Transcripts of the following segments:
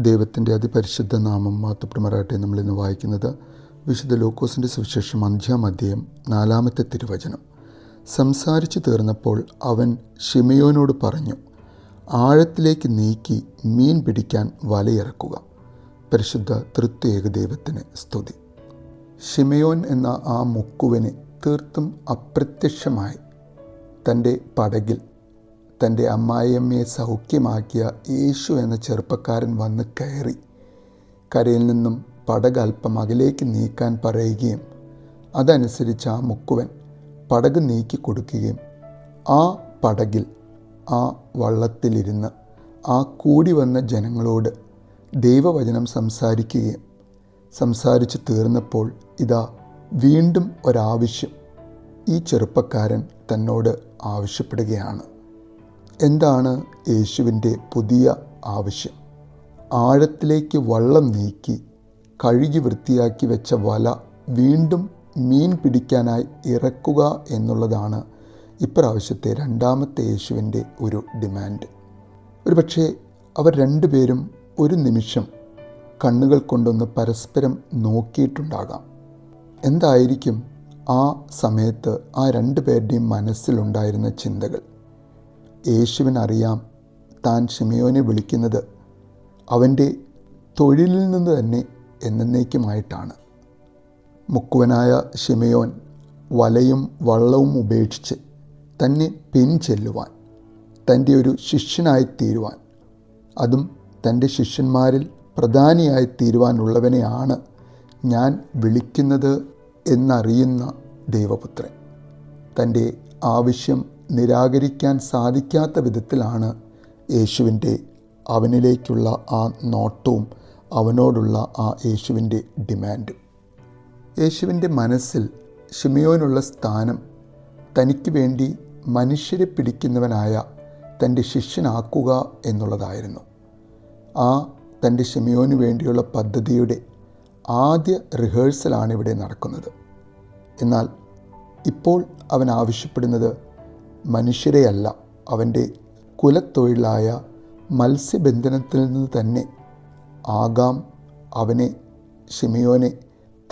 ദൈവത്തിന്റെ അതിപരിശുദ്ധ നാമം നമ്മൾ ഇന്ന് വായിക്കുന്നത് വിശുദ്ധ ലൂക്കോസിന്റെ സുവിശേഷം അഞ്ചാം അധ്യയം നാലാമത്തെ തിരുവചനം. സംസാരിച്ചു തീർന്നപ്പോൾ അവൻ ഷിമയോനോട് പറഞ്ഞു ആഴത്തിലേക്ക് നീക്കി മീൻ പിടിക്കാൻ വലയിറക്കുക. പരിശുദ്ധ തൃത്വേക ദൈവത്തിന് സ്തുതി. ഷിമയോൻ എന്ന ആ മുക്കുവനെ തീർത്തും അപ്രത്യക്ഷമായി തന്റെ പടകിൽ തന്റെ അമ്മായിയമ്മയെ സൗഖ്യമാക്കിയ യേശു എന്ന ചെറുപ്പക്കാരൻ വന്ന് കയറി. കരയിൽ നിന്നും പടക് അല്പം അകലേക്ക് നീക്കാൻ പറയുകയും അതനുസരിച്ച് ആ മുക്കുവൻ പടക് നീക്കി കൊടുക്കുകയും ആ പടകിൽ ആ വള്ളത്തിലിരുന്ന് ആ കൂടി വന്ന ജനങ്ങളോട് ദൈവവചനം സംസാരിക്കുകയും സംസാരിച്ചു തീർന്നപ്പോൾ ഇതാ വീണ്ടും ഒരാവശ്യം. ഈ ചെറുപ്പക്കാരൻ തന്നോട് ആവശ്യപ്പെടുകയാണ്. എന്താണ് യേശുവിന്റെ പുതിയ ആവശ്യം? ആഴത്തിലേക്ക് വള്ളം നീക്കി കഴുകി വൃത്തിയാക്കി വെച്ച വല വീണ്ടും മീൻ പിടിക്കാനായി ഇറക്കുക എന്നുള്ളതാണ് ഇപ്രാവശ്യത്തെ രണ്ടാമത്തെ യേശുവിന്റെ ഒരു ഡിമാൻഡ്. ഒരുപക്ഷെ അവർ രണ്ടുപേരും ഒരു നിമിഷം കണ്ണുകൾ കൊണ്ടൊന്ന് പരസ്പരം നോക്കിയിട്ടുണ്ടാകാം. എന്തായിരിക്കും ആ സമയത്ത് ആ രണ്ടു പേരുടെയും മനസ്സിലുണ്ടായിരുന്ന ചിന്തകൾ? യേശുവിനറിയാം. താൻ ഷിമയോനെ വിളിക്കുന്നത് അവന്റെ തൊഴിലിൽ നിന്ന് തന്നെ എന്നേക്കുമായിട്ടാണ്. മുക്കുവനായ ഷിമയോൻ വലയും വള്ളവും ഉപേക്ഷിച്ച് തന്നെ പിൻചെല്ലുവാൻ തന്റെ ഒരു ശിഷ്യനായി തീരുവാൻ അതും തന്റെ ശിഷ്യന്മാരിൽ പ്രധാനിയായി തീരുവാനുള്ളവനെയാണ് ഞാൻ വിളിക്കുന്നത് എന്നറിയുന്ന ദൈവപുത്രൻ. തന്റെ ആവശ്യം നിരാകരിക്കാൻ സാധിക്കാത്ത വിധത്തിലാണ് യേശുവിന്റെ അവനിലേക്കുള്ള ആ നോട്ടവും അവനോടുള്ള ആ യേശുവിന്റെ ഡിമാൻഡും. യേശുവിന്റെ മനസ്സിൽ ഷിമിയോനുള്ള സ്ഥാനം തനിക്ക് വേണ്ടി മനുഷ്യരെ പിടിക്കുന്നവനായ തന്റെ ശിഷ്യനാക്കുക എന്നുള്ളതായിരുന്നു. ആ തന്റെ ഷിമിയോന് വേണ്ടിയുള്ള പദ്ധതിയുടെ ആദ്യ റിഹേഴ്സലാണ് ഇവിടെ നടക്കുന്നത്. എന്നാൽ ഇപ്പോൾ അവൻ ആവശ്യപ്പെടുന്നത് മനുഷ്യരെയല്ല അവന്റെ കുലത്തൊഴിലായ മത്സ്യബന്ധനത്തിൽ നിന്ന് തന്നെ ആകാം അവനെ ഷിമിയോനെ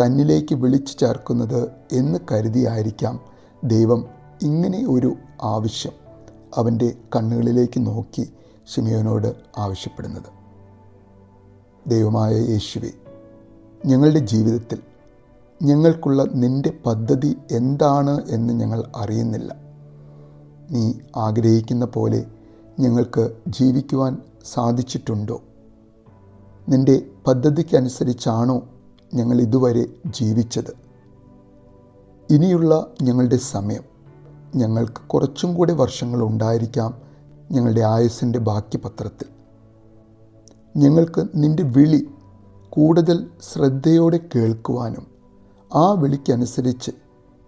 തന്നിലേക്ക് വിളിച്ചു ചേർക്കുന്നത് എന്ന് കരുതിയായിരിക്കാം ദൈവം ഇങ്ങനെ ഒരു ആവശ്യം അവന്റെ കണ്ണുകളിലേക്ക് നോക്കി ഷിമിയോനോട് ആവശ്യപ്പെടുന്നത്. ദൈവമായ യേശുവെ ഞങ്ങളുടെ ജീവിതത്തിൽ ഞങ്ങൾക്കുള്ള നിന്റെ പദ്ധതി എന്താണ് എന്ന് ഞങ്ങൾ അറിയുന്നില്ല. നീ ആഗ്രഹിക്കുന്ന പോലെ ഞങ്ങൾക്ക് ജീവിക്കുവാൻ സാധിച്ചിട്ടുണ്ടോ? നിന്റെ പദ്ധതിക്കനുസരിച്ചാണോ ഞങ്ങൾ ഇതുവരെ ജീവിച്ചത്? ഇനിയുള്ള ഞങ്ങളുടെ സമയം. ഞങ്ങൾക്ക് കുറച്ചും കൂടി വർഷങ്ങൾ ഉണ്ടായിരിക്കാം ഞങ്ങളുടെ ആയുസിന്റെ ബാക്കി പത്രത്തിൽ ഞങ്ങൾക്ക് നിന്റെ വിളി കൂടുതൽ ശ്രദ്ധയോടെ കേൾക്കുവാനും ആ വിളിക്കനുസരിച്ച്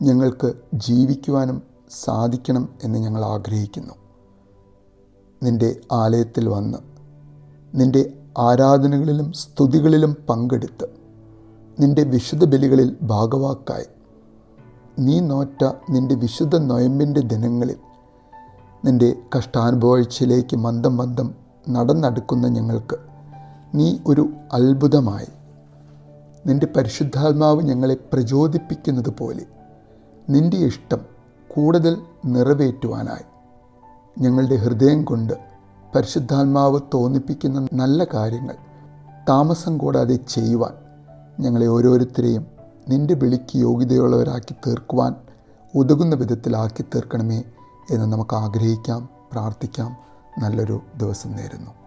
ഞങ്ങൾക്ക് ജീവിക്കുവാനും സാധിക്കണം എന്ന് ഞങ്ങൾ ആഗ്രഹിക്കുന്നു. നിന്റെ ആലയത്തിൽ വന്ന് നിന്റെ ആരാധനകളിലും സ്തുതികളിലും പങ്കെടുത്ത് നിന്റെ വിശുദ്ധ ബലികളിൽ ഭാഗവാക്കായി. നീ നോറ്റ നിന്റെ വിശുദ്ധ നൊയമ്പിന്റെ ദിനങ്ങളിൽ നിന്റെ കഷ്ടാനുഭവാഴ്ചയിലേക്ക് മന്ദം മന്ദം നടന്നടുക്കുന്ന ഞങ്ങൾക്ക് നീ ഒരു അത്ഭുതമായി. നിന്റെ പരിശുദ്ധാത്മാവ് ഞങ്ങളെ പ്രചോദിപ്പിക്കുന്നത് പോലെ നിന്റെ ഇഷ്ടം കൂടുതൽ നിറവേറ്റുവാനായി. ഞങ്ങളുടെ ഹൃദയം കൊണ്ട് പരിശുദ്ധാത്മാവ് തോന്നിപ്പിക്കുന്ന നല്ല കാര്യങ്ങൾ താമസം കൂടാതെ ചെയ്യുവാൻ ഞങ്ങളെ ഓരോരുത്തരെയും നിന്റെ വിളിക്ക് യോഗ്യതയുള്ളവരാക്കി തീർക്കുവാൻ ഉതകുന്ന വിധത്തിലാക്കി തീർക്കണമേ എന്ന് നമുക്ക് ആഗ്രഹിക്കാം പ്രാർത്ഥിക്കാം. നല്ലൊരു ദിവസം നേരുന്നു.